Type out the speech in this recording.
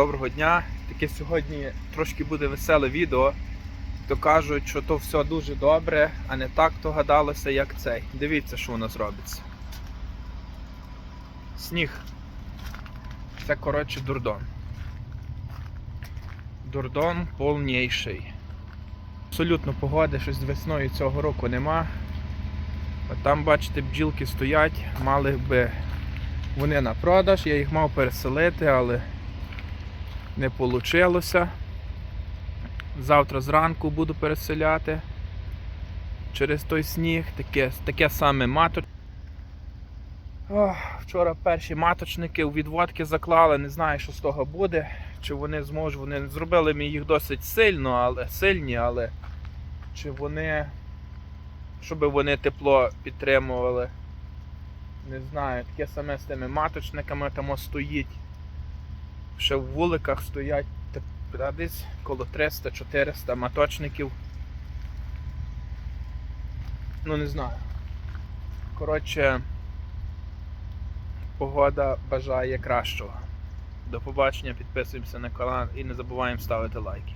Доброго дня. Таке сьогодні трошки буде веселе відео. То кажуть, що то все дуже добре, а не так то гадалося, як цей. Дивіться, що у нас робиться. Сніг. Це, коротше, дурдон. Дурдон повніший. Абсолютно погоди, щось весною цього року нема. От там, бачите, бджілки стоять, мали би вони на продаж, я їх мав переселити, але не вийшло. Завтра зранку буду переселяти через той сніг. Таке, таке саме маточ. Вчора перші маточники у відводки заклали, не знаю, що з того буде. Чи вони зможуть, вони зробили ми їх досить сильно, але сильні, але чи вони. Щоб вони тепло підтримували. Не знаю, таке саме з тими маточниками там стоїть ще в вуликах стоять десь коло 300-400 маточників. Ну не знаю. Коротше, погода бажає кращого. До побачення, підписуємося на канал і не забуваємо ставити лайки.